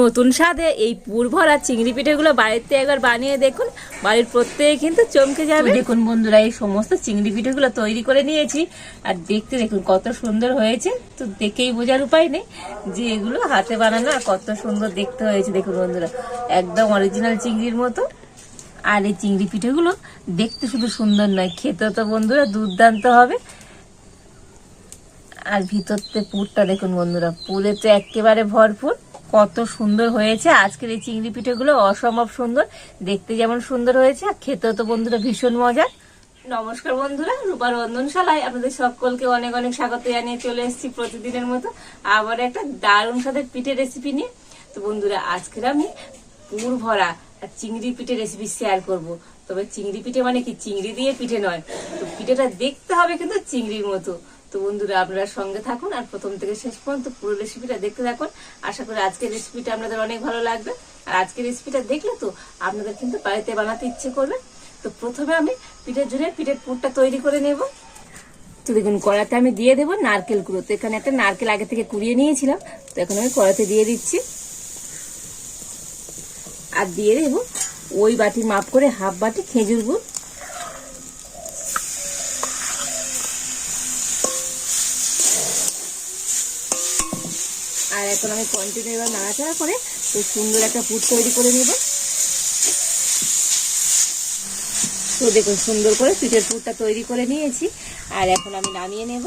নতুন স্বাদে এই পুর ভরা চিংড়ি পিঠেগুলো বাড়িতে একবার বানিয়ে দেখুন। বাড়ির প্রত্যেকে কিন্তু চমকে যাবে। দেখুন বন্ধুরা এই সমস্ত চিংড়ি পিঠেগুলো তৈরি করে নিয়েছি। আর দেখতে দেখুন কত সুন্দর হয়েছে। তো দেখেই বোঝার উপায় নেই যে এগুলো হাতে বানানো আর কত সুন্দর দেখতে হয়েছে। দেখুন বন্ধুরা একদম অরিজিনাল চিংড়ির মতো। আর এই চিংড়ি পিঠেগুলো দেখতে শুধু সুন্দর নয় খেতে তো বন্ধুরা দুর্দান্ত হবে। আর ভিতরতে পুরটা দেখুন বন্ধুরা পুরে তো একেবারে ভরপুর। কত সুন্দর হয়েছে। আজকের এই চিংড়ি পিঠেগুলো অসম্ভব সুন্দর। দেখতে যেমন সুন্দর হয়েছে, আর খেতেও তো বন্ধুরা ভীষণ মজা নমস্কার বন্ধুরা, রূপার রন্ধনশালায় আপনাদের সকলকে অনেক অনেক স্বাগত জানিয়ে চলে এসেছি প্রতিদিনের মতো আবার একটা দারুণ স্বাদের পিঠের রেসিপি নিয়ে। তো বন্ধুরা, আজকের আমি পুর ভরা চিংড়ি পিঠে রেসিপি শেয়ার করব। তবে চিংড়ি পিঠে মানে কি? চিংড়ি দিয়ে পিঠে নয়। তো পিঠেটা দেখতে হবে কিন্তু চিংড়ির মতো। তো বন্ধুরা আপনারা সঙ্গে থাকুন আর প্রথম থেকে শেষ পর্যন্ত পুরো রেসিপিটা দেখতে থাকুন। আশা করি আজকের রেসিপিটা আপনাদের অনেক ভালো লাগবে। আর আজকের রেসিপিটা দেখলে তো আপনাদের কিন্তু বাড়িতে বানাতে ইচ্ছে করবে। তো প্রথমে আমি পিঠের জন্য পিঠের পুরটা তৈরি করে নেব। তো দেখুন, কড়াতে আমি দিয়ে দেবো নারকেল কুড়ো তো এখানে একটা নারকেল আগে থেকে কুড়িয়ে নিয়েছিলাম। তো এখন আমি কড়াতে দিয়ে দিচ্ছি। আর দিয়ে দেবো ওই বাটি মাপ করে হাফ বাটি খেজুর গুড়। এখন আমি কন্টিনিউ এবার নাড়াচাড়া করে তো সুন্দর একটা পুর তৈরি করে নেব। তো দেখুন, সুন্দর করে পিঠের পুরটা তৈরি করে নিয়েছি, আর এখন আমি নামিয়ে নেব।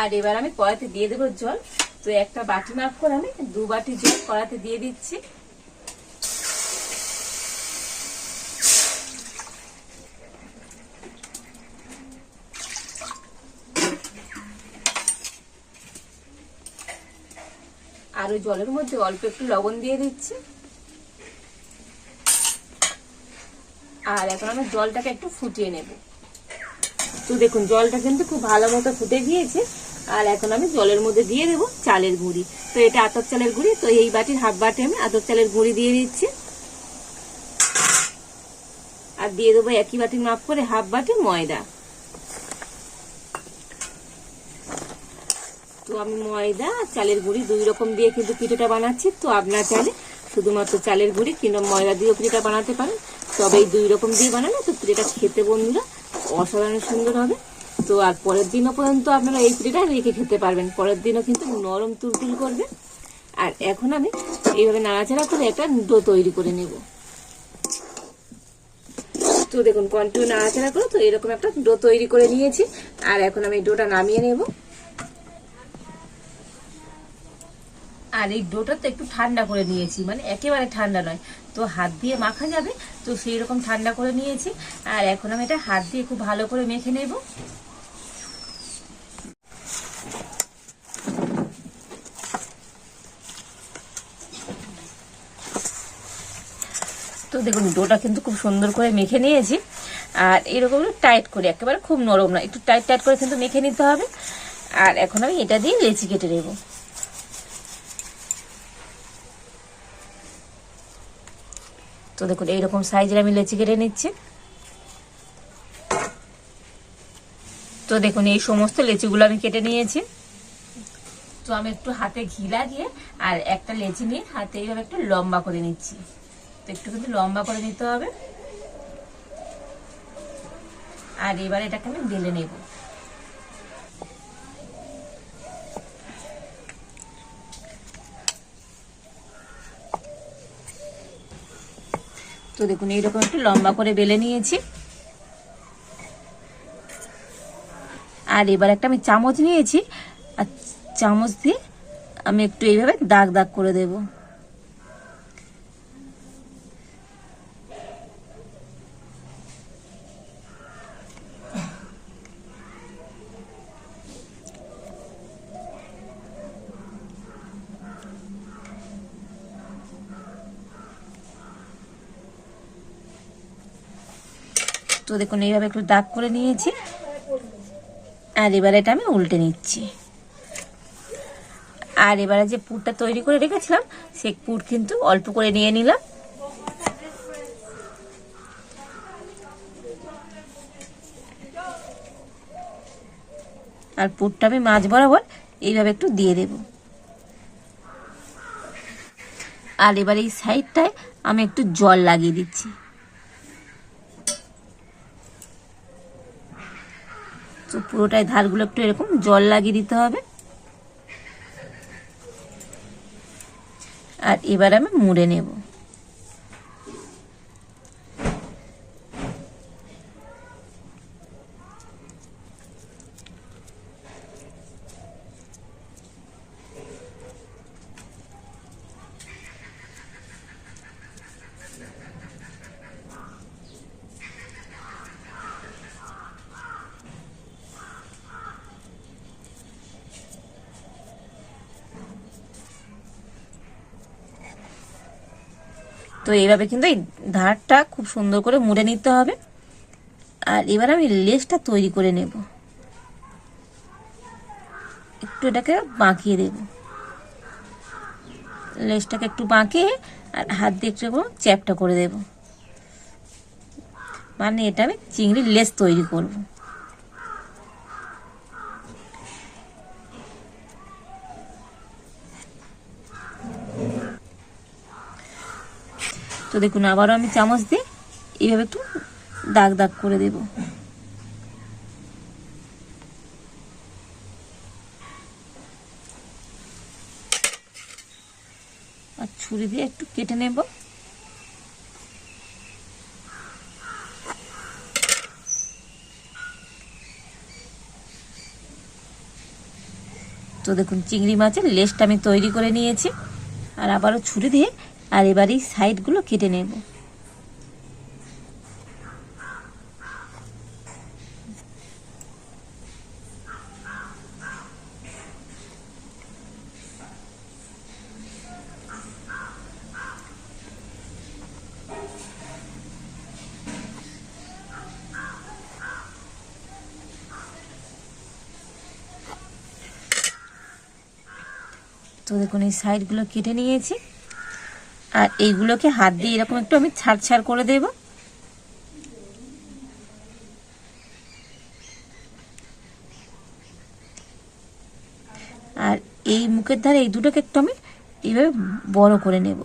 আর এবার আমি কড়াতে দিয়ে দেবো জল। তো একটা বাটি মাপ করে আমি দু বাটি জল কড়াতে দিয়ে দিচ্ছি। আর ওই জলের মধ্যে অল্প একটু লবণ দিয়ে দিচ্ছি। আর এখন আমি জলটাকে একটু ফুটিয়ে নেব। তো দেখুন, জলটা কিন্তু খুব ভালো মতো ফুটে গিয়েছে। আর এখন আমি জলের মধ্যে দিয়ে দেবো চালের গুঁড়ি। তো এটা আতর চালের গুঁড়ি, তো এই বাটির হাফ বাটি আমি আতর চালের গুঁড়ি দিয়ে দিচ্ছি। আর দিয়ে দেবো একই বাটির মাপ করে হাফ বাটি ময়দা। আমি ময়দা, চালের গুঁড়ি, দুই রকম দিয়ে কিন্তু পিঠেটা বানাচ্ছি। তো আপনার চাইলে শুধুমাত্র চালের গুঁড়ি কিংবা ময়দা দিয়েও পিঠেটা বানাতে পারেন। তবে এই দুই রকম দিয়ে বানালে তো পিঠেটা খেতে বন্ধুরা অসাধারণ সুন্দর হবে। তো আর পরের দিনও পর্যন্ত আপনারা এই পিঠেটা রেখে খেতে পারবেন। পরের দিনও কিন্তু নরম তুলতুল করবে। আর এখন আমি এইভাবে নাড়াচাড়া করে একটা ডো তৈরি করে নেব। তো দেখুন কন্টিনিউ নাড়াচাড়া করে তো এরকম একটা ডো তৈরি করে নিয়েছি। আর এখন আমি ডোটা নামিয়ে নেব। আর এই ডোটা তো একটু ঠান্ডা করে নিয়েছি মানে একেবারে ঠান্ডা নয়। তো হাত দিয়ে মাখা যাবে, তো সেই রকম ঠান্ডা করে নিয়েছি। আর এখন আমি এটা হাত দিয়ে খুব ভালো করে মেখে নেব। তো দেখুন, ডোটা কিন্তু খুব সুন্দর করে মেখে নিয়েছি। আর এরকম টাইট করে, একেবারে খুব নরম না একটু টাইট টাইট করে কিন্তু মেখে নিতে হবে। আর এখন আমি এটা দিয়ে লেচি কেটে নেব। তো দেখুন, এইরকম সাইজের আমি লেচি কেটে নিচ্ছি। তো দেখুন, এই সমস্ত লেচিগুলো আমি কেটে নিয়েছি। তো আমি একটু হাতে ঘি লাগিয়ে আর একটা লেচি নিয়ে হাতে এইভাবে একটু লম্বা করে নিচ্ছি। তো একটু কিন্তু লম্বা করে নিতে হবে। আর এবার এটাকে আমি বেলে নেব। তো দেখুন, এইরকম একটু লম্বা করে বেলে নিয়েছি। আর এবার একটা আমি চামচ নিয়েছি। আর চামচ দিয়ে আমি একটু এইভাবে দাগ দাগ করে দেব। তো দেখুন, এইভাবে একটু দাগ করে নিয়েছি। আর এবার এটা আমি উল্টে নিচ্ছি। আর এবারে যে পুরটা তৈরি করে রেখেছিলাম সে পুর কিন্তু অল্প করে নিয়ে নিলাম। আর পুরটা আমি মাছ বরাবর এইভাবে একটু দিয়ে দেব। আর এবার এই সাইডটায় আমি একটু জল লাগিয়ে দিচ্ছি। পুরোটাই ধারগুলো একটু এরকম জল লাগিয়ে দিতে হবে। আর এবার আমি মুড়ে নেব। তো এইভাবে কিন্তু এই ধারটা খুব সুন্দর করে মুড়ে নিতে হবে। আর এবার আমি লেসটা তৈরি করে নেব। একটু এটাকে বাঁকিয়ে দেব। লেসটাকে একটু বাঁকিয়ে আর হাত দিয়ে একটু চ্যাপটা করে দেব। মানে এটা আমি চিংড়ির লেস তৈরি করব। দেখুন আবারও আমি চামচ দিয়ে এইভাবে একটু দাগ দাগ করে দেব। আর ছুরি দিয়ে একটু কেটে নেব। তো দেখুন, চিংড়ি মাছের লেসটা আমি তৈরি করে নিয়েছি। আর আবারও ছুরি দিয়ে আর এবার এই সাইডগুলো কেটে নেব। তো দেখুন এই সাইডগুলো কেটে নিয়েছি। আর এইগুলোকে হাত দিয়ে এরকম একটু আমি ছাড় ছাড় করে দেব। আর এই মুখের ধারে এই দুটোকে একটু আমি এইভাবে বড় করে নেব।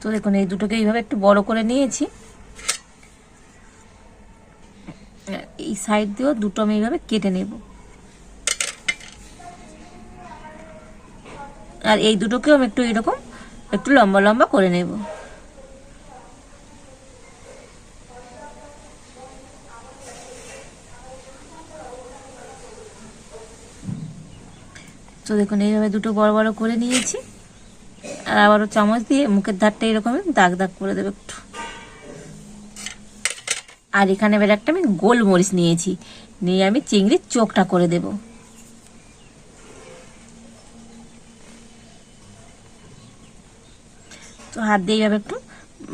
তো দেখুন, এই দুটোকে এইভাবে একটু বড় করে নিয়েছি। এই সাইড দিয়েও দুটো আমি এইভাবে কেটে নেব। আর এই দুটোকেও আমি একটু এরকম একটু লম্বা লম্বা করে নেব। তো দেখুন, এইভাবে দুটো বড় বড় করে নিয়েছি। আর আবারও চামচ দিয়ে মুখের ধারটা এরকম দাগ দাগ করে দেবে একটু। আর এখানে এবার একটা আমি গোলমরিচ নিয়েছি, নিয়ে আমি চিংড়ির চোখটা করে দেব। তো হাত দিয়ে এইভাবে একটু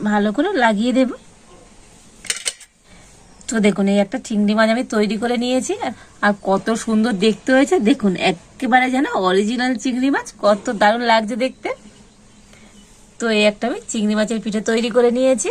ভালো করে লাগিয়ে দেব। তো দেখুন, এই একটা চিংড়ি মাছ আমি তৈরি করে নিয়েছি, আর- আর কত সুন্দর দেখতে হয়েছে। দেখুন, একেবারে যেন অরিজিনাল চিংড়ি মাছ, কত দারুণ লাগছে দেখতে। তো এই একটা আমি চিংড়ি মাছের পিঠে তৈরি করে নিয়েছি।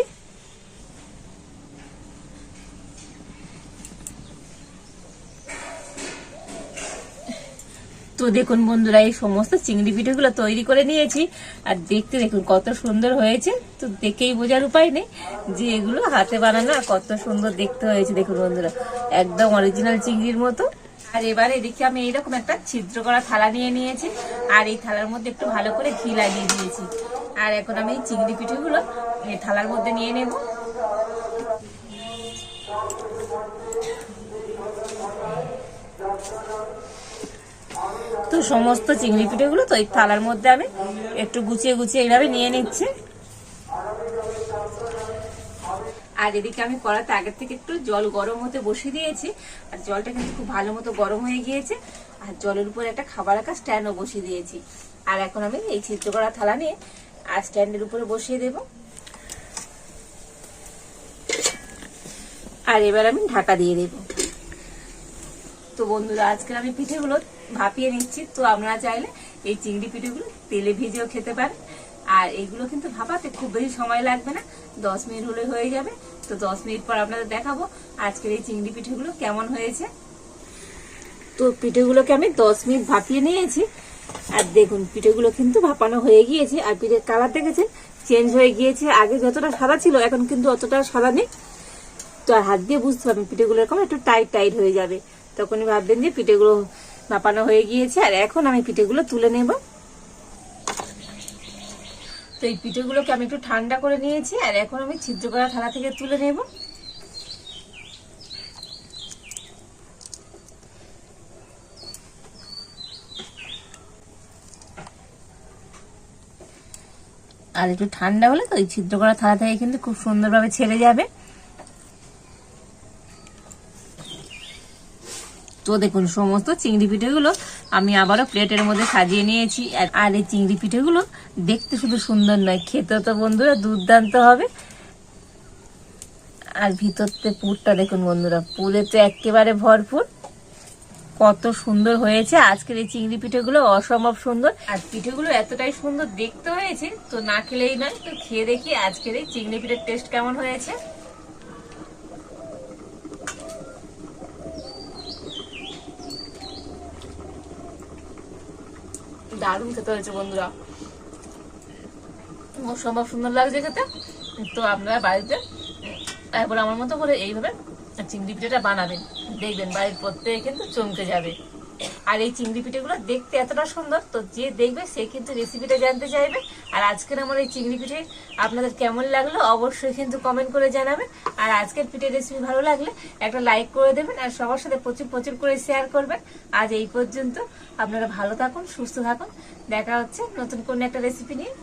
তো দেখুন বন্ধুরা, এই সমস্ত চিংড়ি পিঠেগুলো তৈরি করে নিয়েছি, আর দেখতে দেখুন কত সুন্দর হয়েছে। তো দেখেই বোঝার উপায় নেই যে এগুলো হাতে বানানো কত সুন্দর দেখতে হয়েছে। দেখুন বন্ধুরা, একদম অরিজিনাল চিংড়ির মতো। আর এবারে দেখি আমি এইরকম একটা ছিদ্র করা থালা নিয়ে নিয়েছি, আর এই থালার মধ্যে একটু ভালো করে ঘি লাগিয়ে দিয়েছি। আর এখন আমি চিংড়ি পিঠেগুলো থালার মধ্যে নিয়ে নেব। তো সমস্ত চিংড়ি পিঠেগুলো তো এই থালার মধ্যে আমি একটু গুছিয়ে গুছিয়ে এইভাবে নিয়ে নিচ্ছি। আর এদিকে আমি কড়াতে আগের থেকে একটু জল গরম হতে বসিয়ে দিয়েছি। আর জলটা কিন্তু খুব ভালো মতো গরম হয়ে গিয়েছে। আর জলের উপর একটা খাবার রাখা স্ট্যান্ডও বসিয়ে দিয়েছি। আর এখন আমি এই ছিদ্র করা থালা নিয়ে আর স্ট্যান্ডের উপরে বসিয়ে দেব। আর এবার আমি ঢাকা দিয়ে দেব। তো বন্ধুরা আজকে আমি পিঠেগুলো ভাপিয়ে নিচ্ছি। তো আপনারা চাইলে এই চিংড়ি পিঠেগুলো তেলে ভেজেও খেতে পারেন। আর এইগুলো কিন্তু ভাপাতে খুব বেশি সময় লাগবে না। দশ মিনিট হলে হয়ে যাবে। তো দশ মিনিট পর আপনাদের দেখাবো আজকের এই চিংড়ি পিঠেগুলো কেমন হয়েছে। তো পিঠেগুলোকে আমি দশ মিনিট ভাপিয়ে নিয়েছি। আর দেখুন, পিঠেগুলো কিন্তু ভাপানো হয়ে গিয়েছে আর পিঠের কালার দেখেছেন? চেঞ্জ হয়ে গিয়েছে। আগে যতটা সাদা ছিল, এখন কিন্তু অতটা সাদা নেই। তো আর হাত দিয়ে বুঝতে পারবেন পিঠেগুলো এরকম একটু টাইট টাইট হয়ে যাবে। তখনই ভাববেন যে পিঠেগুলো ভাপানো হয়ে গিয়েছে। আর এখন আমি পিঠেগুলো তুলে নেব। তো এই পিঠেগুলোকে আমি একটু ঠান্ডা করে নিয়েছি। আর এখন আমি ছিদ্র করা থালা থেকে তুলে নেব। আর একটু ঠান্ডা হলে তো ওই ছিদ্র করা থালা থেকে কিন্তু খুব সুন্দরভাবে ছেড়ে যাবে। তো দেখুন, সমস্ত চিংড়ি পিঠেগুলো আমি আবারও প্লেটের মধ্যে সাজিয়ে নিয়েছি। আর- এই চিংড়ি পিঠেগুলো দেখতে শুধু সুন্দর নয় খেতে তো বন্ধুরা দুর্দান্ত হবে। আর ভিতরতে পুরটা দেখুন বন্ধুরা, পুরে তো একেবারে ভরপুর। কত সুন্দর হয়েছে। আজকের এই চিংড়ি পিঠেগুলো অসম্ভব সুন্দর। আর পিঠেগুলো এতটাই সুন্দর দেখতে হয়েছে, তো না খেলেই নয়, তো খেয়ে দেখি আজকের এই চিংড়ি পিঠের টেস্ট কেমন হয়েছে। দারুণ খেতে হয়েছে বন্ধুরা। অসম্ভব সুন্দর লাগছে খেতে। তো আপনারা বাড়িতে একবার আমার মতো করে এইভাবে চিংড়ি পিঠেটা বানাবেন। দেখবেন বাড়ির প্রত্যেকে কিন্তু চমকে যাবে। আর এই চিংড়ি পিঠেগুলো দেখতে এতটা সুন্দর, তো যে দেখবে সে কিন্তু রেসিপিটা জানতে চাইবে। আর আজকের আমার এই চিংড়ি পিঠে আপনাদের কেমন লাগল অবশ্যই কিন্তু কমেন্ট করে জানাবেন। আর আজকের পিঠের রেসিপি ভালো লাগলে একটা লাইক করে দেবেন আর সবার সাথে প্রচুর প্রচুর করে শেয়ার করবেন। আজ এই পর্যন্ত আপনারা ভালো থাকুন, সুস্থ থাকুন। দেখা হচ্ছে নতুন কোনো একটা রেসিপি নিয়ে।